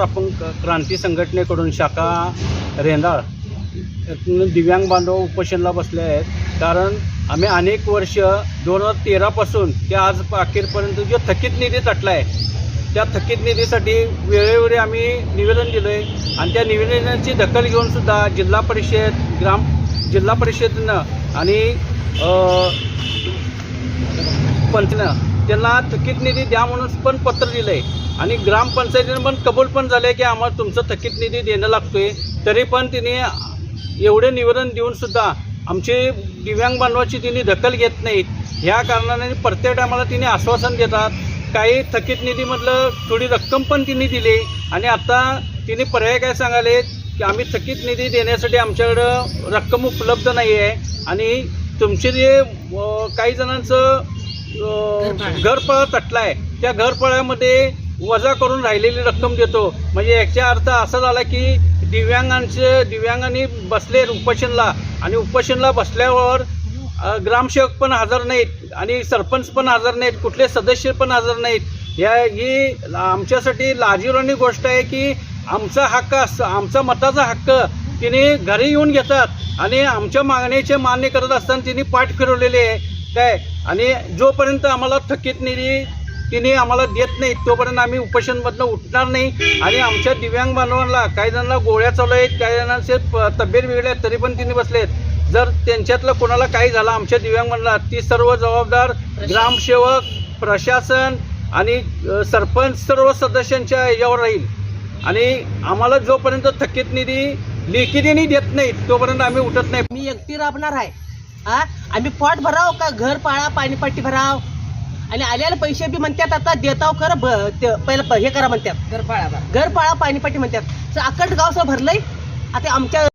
आपण अपंग क्रांती संघटनेकडून शाखा रेंदाळ दिव्यांग बांधव उपोषणला बसले आहेत. कारण आम्ही अनेक वर्ष दोन हजार तेरापासून ते आज अखेरपर्यंत जो थकीत निधी तटला आहे त्या थकीत निधीसाठी वेळोवेळी आम्ही निवेदन दिलं आहे आणि त्या निवेदनाची दखल घेऊनसुद्धा जिल्हा परिषद ग्राम जिल्हा परिषदेनं आणि पंचनं त्यांना थकीत निधी द्या म्हणून पण पत्र दिलं आहे आणि ग्रामपंचायतीनं पण कबूल पण झालं आहे की आम्हाला तुमचं थकीत निधी देणं लागतोय. तरी पण तिने एवढे निवेदन देऊन सुद्धा आमची दिव्यांग बांधवाची तिने दखल घेत नाहीत. ह्या कारणाने प्रत्येक टायमाला तिने आश्वासन देतात. काही थकीत निधीमधलं थोडी रक्कम पण तिने दिली. आणि आता तिने पर्याय काय सांगाले? की आम्ही थकीत निधी देण्यासाठी आमच्याकडं रक्कम उपलब्ध नाही आहे आणि तुमचे जे काही जणांचं अं, घरपळा तटला आहे त्या घरपळ्यामध्ये वजा करून राहिलेली रक्कम देतो. म्हणजे याचा अर्थ असा झाला की दिव्यांगांचे दिव्यांगांनी बसले उपोषणला आणि उपोषणला बसल्यावर ग्रामसेवक पण हजर नाहीत आणि सरपंच पण हजर नाहीत कुठले सदस्य पण हजर नाहीत. या ही आमच्यासाठी लाजीरवाणी गोष्ट आहे की आमचा हक्क आमचा मताचा हक्क तिने घरी येऊन घेतात आणि आमच्या मागणीचे मान्य करत असताना तिने पाठ फिरवलेले आहे. काय? आणि जोपर्यंत आम्हाला थकीत निधी तिने आम्हाला देत नाही. तोपर्यंत आम्ही उपोषणमधनं उठणार नाही. आणि आमच्या दिव्यांग बांधवांना काही जणांना गोळ्या चालू आहेत काही जणांचे तब्येत बिघडल्या आहेत, तरी पण तिने बसलेत. जर त्यांच्यातलं कोणाला काही झालं आमच्या दिव्यांग बांधवांना ती सर्व जबाबदार ग्रामसेवक प्रशासन आणि सरपंच सर्व सदस्यांच्या याच्यावर राहील. आणि आम्हाला जोपर्यंत थकीत निधी लेखीने देत नाही तोपर्यंत आम्ही उठत नाही. मी एकटी राबणार आहे. हा आम्ही पोट भराव का? घर पाळा पाणीपट्टी भराव? आणि आलेले पैसे बी म्हणतात आता देताव ते पहिलं हे करा म्हणतात. घर पाळा घर पाळा पाणीपट्टी म्हणतात. तर अक्कड गाव सगळं भरलंय. आता आमच्या